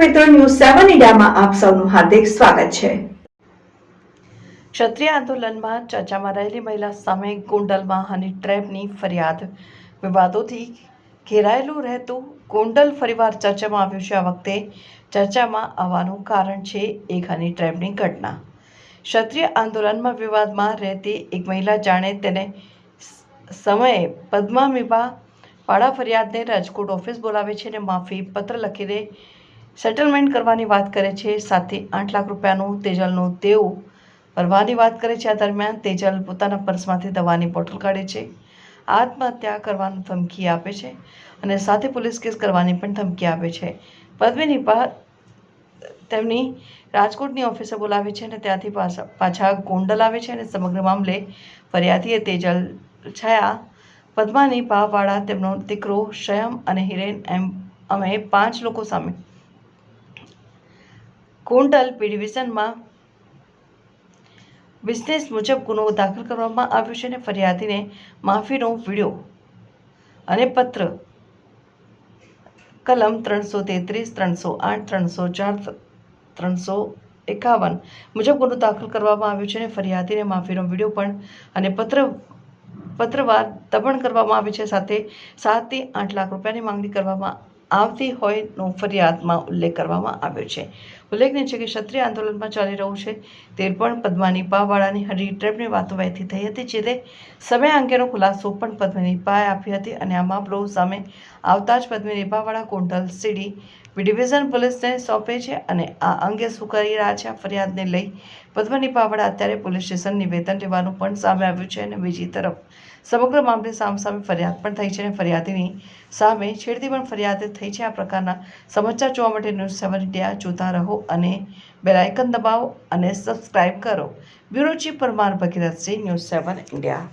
મિત્રો, ન્યૂઝ સેવન ઇન્ડિયામાં આપ સૌનું હાર્દિક સ્વાગત છે. ક્ષત્રિય આંદોલનમાં ચર્ચામાં રહેલી મહિલા સામે ગોંડલમાં હની ટ્રેપની ફરિયાદ. વિવાદોથી ઘેરાયેલું રહેતું ગોંડલ ફરીવાર ચર્ચામાં આવ્યું છે. આ વખતે ચર્ચામાં આવવાનું કારણ છે એક હની ટ્રેપની ઘટના. ક્ષત્રિય આંદોલનમાં વિવાદમાં રહેતી એક મહિલા જાણે તેને સમયે પદ્મામીબા પાડા ફરિયાદને રાજકોટ ઓફિસ બોલાવે છે અને માફી પત્ર લખીને સેટલમેન્ટ કરવાની વાત કરે છે સાથે આઠ લાખ રૂપિયાનું તેજલનું દેવું. ભરવાની વાત કરે છે, આ દરમિયાન તેજલ પોતાના પર્સમાંથી દવાની બોટલ કાઢે છે. આત્મહત્યા કરવાનું ધમકી આપે છે અને સાથે પોલીસ કેસ કરવાની પણ ધમકી આપે છે. પદ્મિની બહાર તેમની રાજકોટની ઓફિસે બોલાવે છે અને ત્યાંથી પાછા પાછા ગોંડલ આવે છે અને સમગ્ર મામલે ફરિયાદીએ તેજલ છાયા. પદ્માની પાવાળા તેમનો દીકરો શયમ અને હિરેન એમ, અમે પાંચ લોકો સામે ગોંડલ પી ડિવિઝનમાં બિઝનેસ મુજબ ગુનો દાખલ કરવામાં આવ્યો છે અને ફરિયાદીને માફીનો વીડિયો અને પત્ર. કલમ ત્રણસો તેત્રીસ, ત્રણસો આઠ, ત્રણસો ચાર, ત્રણસો એકાવન મુજબ ગુનો દાખલ કરવામાં આવ્યો છે અને ફરિયાદીને માફીનો વીડિયો પણ અને પત્ર, પત્રવાર દબણ કરવામાં આવે છે. સાથે સાતથી આઠ લાખ રૂપિયાની માંગણી કરવામાં આવતી હોયનો ફરિયાદમાં ઉલ્લેખ કરવામાં આવ્યો છે. ઉલ્લેખનીય છે કે ક્ષત્રિય આંદોલનમાં ચાલી રહ્યું છે તે પણ પદ્માની પાવાળાની હરી ટ્રેપની વાતો વહેતી થઈ હતી જે તે સમય અંગેનો ખુલાસો પણ પદ્મિની પાએ આપી હતી અને આ મામલો સામે આવતા જ પદ્મિની પાવાળા કોંઢલ સીડી ડિવિઝન પોલીસને સોંપે છે અને આ અંગે શું કરી રહ્યા છે, આ ફરિયાદને લઈ પદ્મની પાવાળા અત્યારે પોલીસ સ્ટેશન નિવેદન લેવાનું પણ સામે આવ્યું છે અને બીજી તરફ સમગ્ર મામલે સામસામે ફરિયાદ પણ થઈ છે અને ફરિયાદીની સામે છેડતી પણ ફરિયાદ થઈ છે. આ પ્રકારના સમાચાર જોવા માટે ન્યૂઝ સેવન ઇન્ડિયા જોતા રહો અને બેલ દબાવો અને સબસ્ક્રાઇબ કરો. Bureau chief Parmar Bhagirathsinh, news seven India.